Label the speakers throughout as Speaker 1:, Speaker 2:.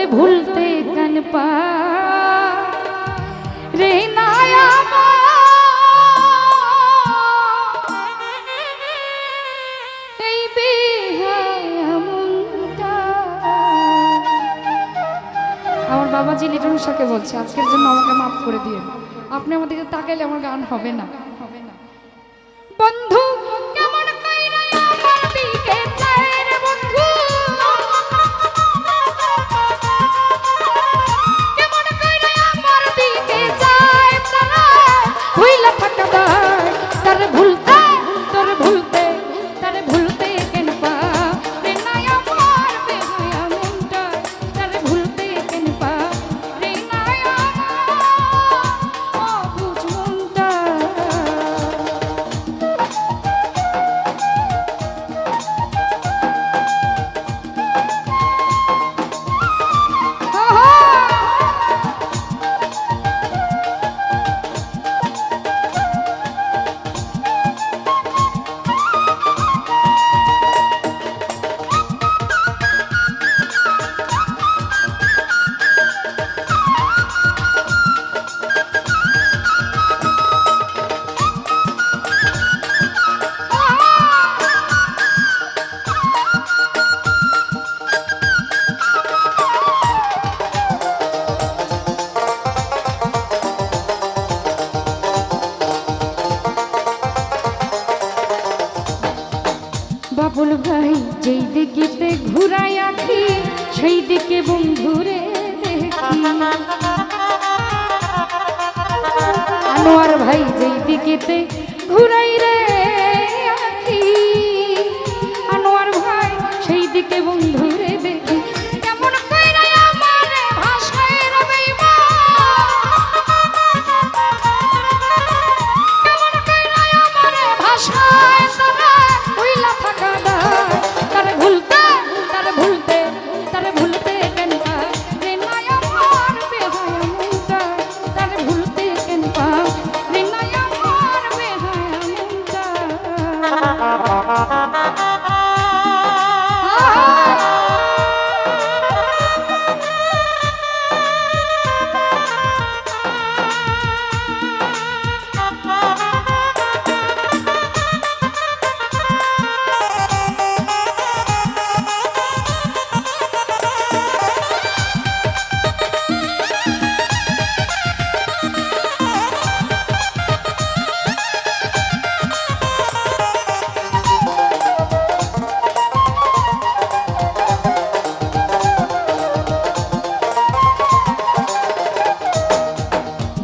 Speaker 1: তোরে ভুলতে কেন পা। রে নায়া লিটন শাকে বলছে, আজকের জন্য আমাকে মাফ করে দিয়ে আপনি আমাদেরকে তাকাইলে আমার গান হবে না হবে না। বন্ধু বন্ধুরে। দেখি আনোয়ার ভাই যেই দিকেতে ঘুরাই রে আনোয়ার ভাই সেই দিকে বন্ধু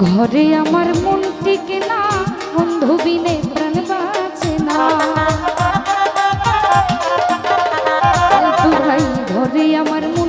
Speaker 1: ঘরে আমার মন টিকে না বন্ধু বিনে প্রাণ বাঁচে না। ভাই ঘরে আমার মন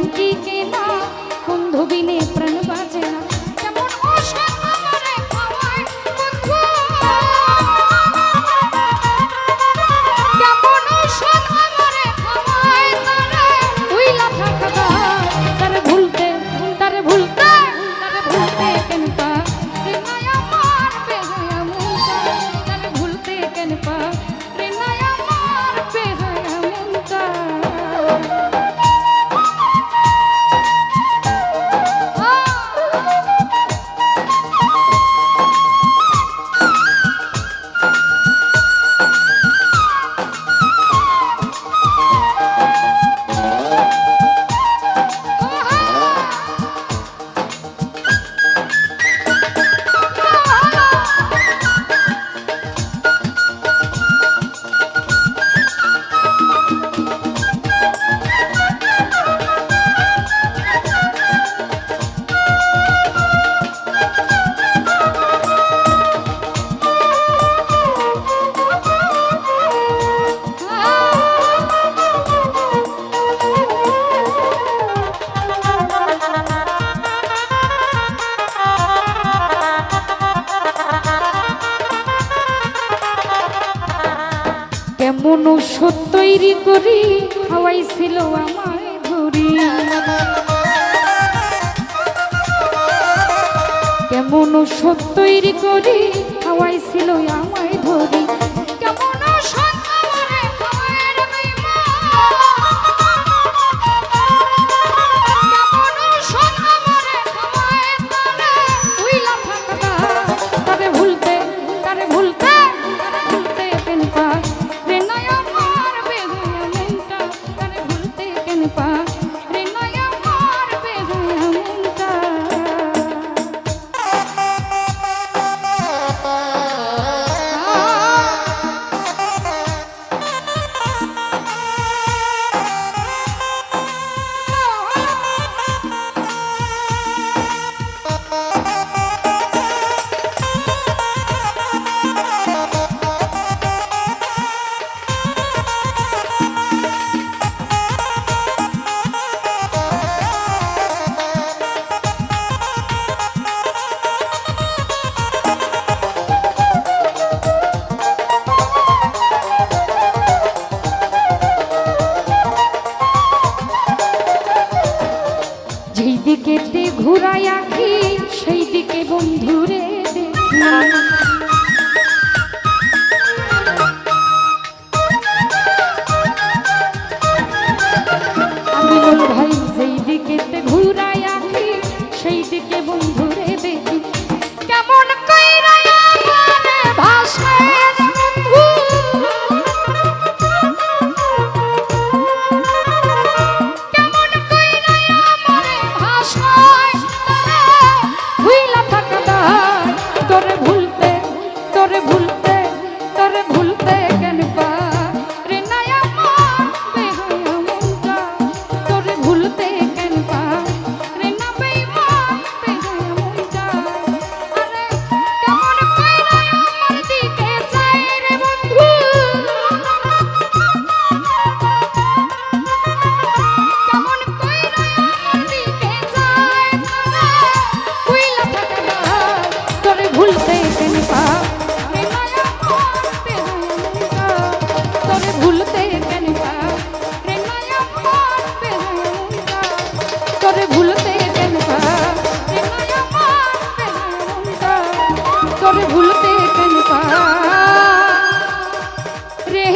Speaker 1: চুরি করি খাওয়াইছিল আমায় ধরি কেমন সত্যই করি খাওয়াইছিল আমায় ধরি কেমন সত্য দেখি সেই দিকে বন্ধুরে আমি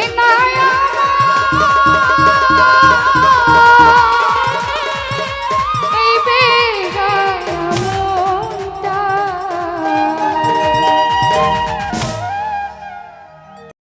Speaker 1: অভিনয়